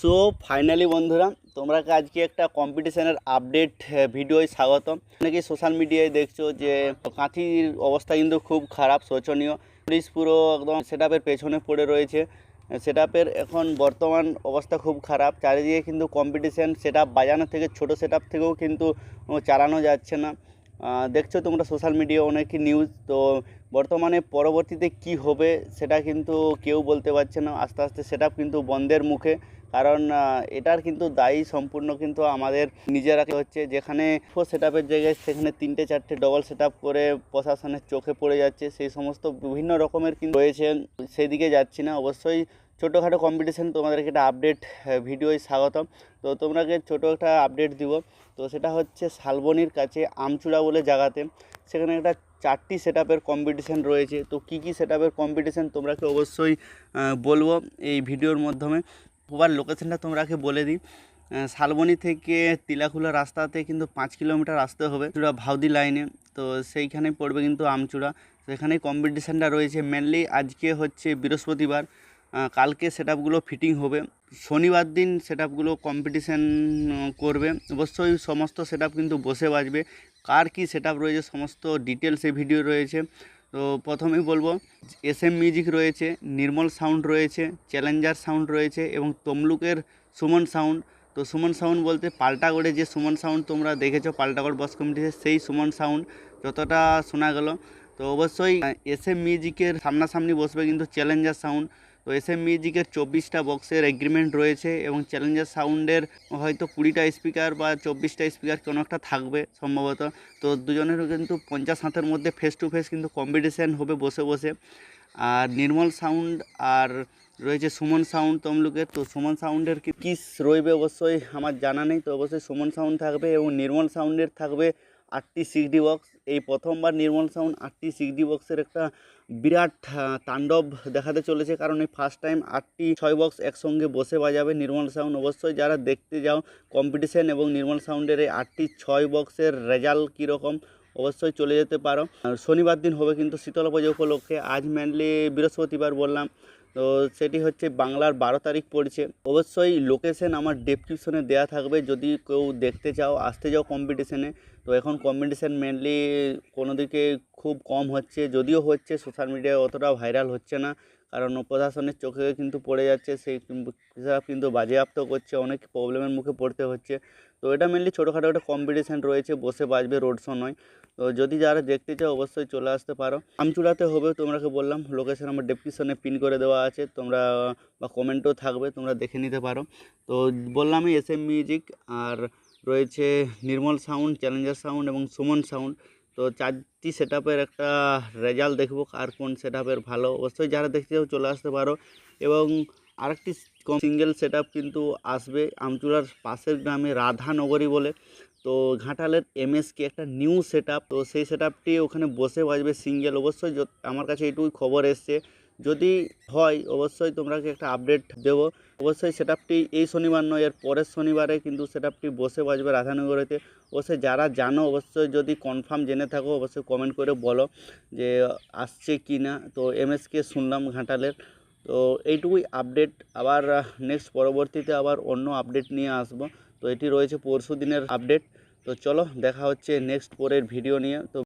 So finally বন্ধুরা, তোমরা আজকে একটা কম্পিটিশানের আপডেট ভিডিওয় স্বাগতম। অনেকেই সোশ্যাল মিডিয়ায় দেখছ যে, কাঁথির অবস্থা কিন্তু খুব খারাপ, শোচনীয়। পুলিশ পুরো একদম সেট পেছনে পড়ে রয়েছে। সেট এখন বর্তমান অবস্থা খুব খারাপ। চারিদিকে কিন্তু কম্পিটিশান সেট বাজানো থেকে, ছোট সেট থেকেও কিন্তু চালানো যাচ্ছে না। দেখছ তোমরা সোশ্যাল মিডিয়া অনেকই নিউজ তো বর্তমানে পরবর্তীতে কি হবে সেটা কিন্তু কেউ বলতে পারছে না। আস্তে আস্তে সেট কিন্তু বন্ধের মুখে, কারণ এটার কিন্তু দায়ী সম্পূর্ণ কিন্তু আমাদের নিজেরা হচ্ছে। যেখানে ফোর সেট আপের জায়গায় সেখানে তিনটে চারটে ডবল সেট আপ করে প্রশাসনের চোখে পড়ে যাচ্ছে। সেই সমস্ত বিভিন্ন রকমের কিন্তু রয়েছে সেই দিকে যাচ্ছি না। অবশ্যই ছোটোখাটো কম্পিটিশান তোমাদেরকে একটা আপডেট ভিডিওয় স্বাগতম। তো তোমরাকে ছোটো একটা আপডেট দিব। তো সেটা হচ্ছে শালবনির কাছে আমচুড়া বলে জায়গাতে সেখানে একটা চারটি সেট আপের কম্পিটিশান রয়েছে। তো কী কী সেট আপের কম্পিটিশান তোমরাকে অবশ্যই বলব এই ভিডিওর মাধ্যমে। ওবার লোকেশানটা তোমরাকে বলে দিই। শালবনি থেকে তিলাখুলা রাস্তাতে কিন্তু পাঁচ কিলোমিটার আসতে হবে। চূড়া ভাউদি লাইনে তো সেইখানে পড়বে কিন্তু আমচূড়া সেখানেই কম্পিটিশানটা রয়েছে। মেনলি আজকে হচ্ছে বৃহস্পতিবার। কালকে সেট ফিটিং হবে। শনিবার দিন সেট আপগুলো কম্পিটিশান করবে। অবশ্যই সমস্ত সেট কিন্তু বসে বাজবে। কার কী সেট রয়েছে, সমস্ত ডিটেলস ভিডিও রয়েছে। তো প্রথমেই বলব এস এম মিউজিক রয়েছে, নির্মল সাউন্ড রয়েছে চ্যালেঞ্জার সাউন্ড রয়েছে এবং তমলুকের সুমন সাউন্ড তো সুমন সাউন্ড বলতে পাল্টাগড়ে যে সুমন সাউন্ড তোমরা দেখেছ, পাল্টাগড় বস কমিটিতে সেই সুমন সাউন্ড যতটা শোনা গেল। তো অবশ্যই এস এম মিউজিকের সামনাসামনি বসবে কিন্তু চ্যালেঞ্জার সাউন্ড তো এস এম মিউজিকের চব্বিশটা বক্সের এগ্রিমেন্ট রয়েছে এবং চ্যালেঞ্জার সাউন্ডের হয়তো কুড়িটা স্পিকার বা চব্বিশটা স্পিকার কোনো একটা থাকবে সম্ভবত। তো দুজনেরও কিন্তু পঞ্চাশ হাতের মধ্যে ফেস টু ফেস কিন্তু কম্পিটিশান হবে বসে বসে। আর নির্মল সাউন্ড আর রয়েছে সুমন সাউন্ড তমলুকের। তো সুমন সাউন্ডের কি রইবে অবশ্যই আমার জানা নেই। তো অবশ্যই সুমন সাউন্ড থাকবে এবং নির্মল সাউন্ডের থাকবে আটটি সিক্সডি বক্স, এই প্রথমবার নির্মল সাউন্ড আটটি সিক্সডি বক্সের একটা বিরাট তাণ্ডব দেখাতে চলেছে। কারণ এই ফার্স্ট টাইম আটটি ছয় বক্স একসঙ্গে বসে বাজাবে নির্মল সাউন্ড। অবশ্যই যারা দেখতে যাও কম্পিটিশন এবং নির্মল সাউন্ডের এই আটটি ছয় বক্সের রেজাল্ট কীরকম অবশ্যই চলে যেতে পারো। শনিবার দিন হবে কিন্তু শীতলা পুজো উপলক্ষে। আজ মেনলি বৃহস্পতিবার বললাম। তো সেটি হচ্ছে বাংলার বারো তারিখ পড়ছে। অবশ্যই লোকেশন আমার ডেসক্রিপশনে দেওয়া থাকবে। যদি কেউ দেখতে চাও, আসতে যাও কম্পিটিশনে তো এখন কম্পিটিশান মেনলি কোনো দিকে খুব কম হচ্ছে, যদিও হচ্ছে সোশ্যাল মিডিয়ায় অতটা ভাইরাল হচ্ছে না। কারণ প্রশাসনের চোখে কিন্তু পড়ে যাচ্ছে, সেই হিসাব কিন্তু বাজেয়াপ্ত করছে, অনেক প্রবলেমের মুখে পড়তে হচ্ছে। তো এটা মেনলি ছোটোখাটো একটা কম্পিটিশান রয়েছে, বসে বাজবে রোড শো নয়। তো যদি যারা দেখতে চাও, অবশ্যই চলে আসতে পারো। আমচুড়াতে হবে, তোমরাকে বললাম লোকেশন আমার ডেসক্রিপশনে পিন করে দেওয়া আছে, তোমরা বা কমেন্টও থাকবে, তোমরা দেখে নিতে পারো। তো বললামই এস এম মিউজিক আর রয়েছে নির্মল সাউন্ড, চ্যালেঞ্জার সাউন্ড এবং সুমন সাউন্ড। তো চারটি সেট একটা রেজাল্ট দেখব আর কোন সেট ভালো। অবশ্যই যারা দেখতে চাও চলে আসতে পারো। এবং আরেকটি সিঙ্গেল সেট কিন্তু আসবে আমচুলার পাশের গ্রামে রাধানগরী বলে। তো ঘাটালের এমএসকে একটা নিউ সেট তো সেই সেট ওখানে বসে বাজবে সিঙ্গেল। অবশ্যই আমার কাছে এইটুকুই খবর এসছে। যদি হয়, অবশ্যই তোমরাকে একটা আপডেট দেবো। অবশ্যই সেট এই শনিবার নয়, এর পরের শনিবারে কিন্তু সেট বসে বাজবে রাধানগরীতে। অবশ্যই যারা জানো, অবশ্যই যদি কনফার্ম জেনে থাকো, অবশ্যই কমেন্ট করে বলো যে, আসছে কি না। তো এমএসকে শুনলাম ঘাটালের। তো এইটুকুই আপডেট আবার নেক্সট পরবর্তীতে আবার অন্য আপডেট নিয়ে আসব। তো এটি রয়েছে পরশু দিনের আপডেট তো চলো, দেখা হচ্ছে নেক্সট পরের ভিডিও নিয়ে। তো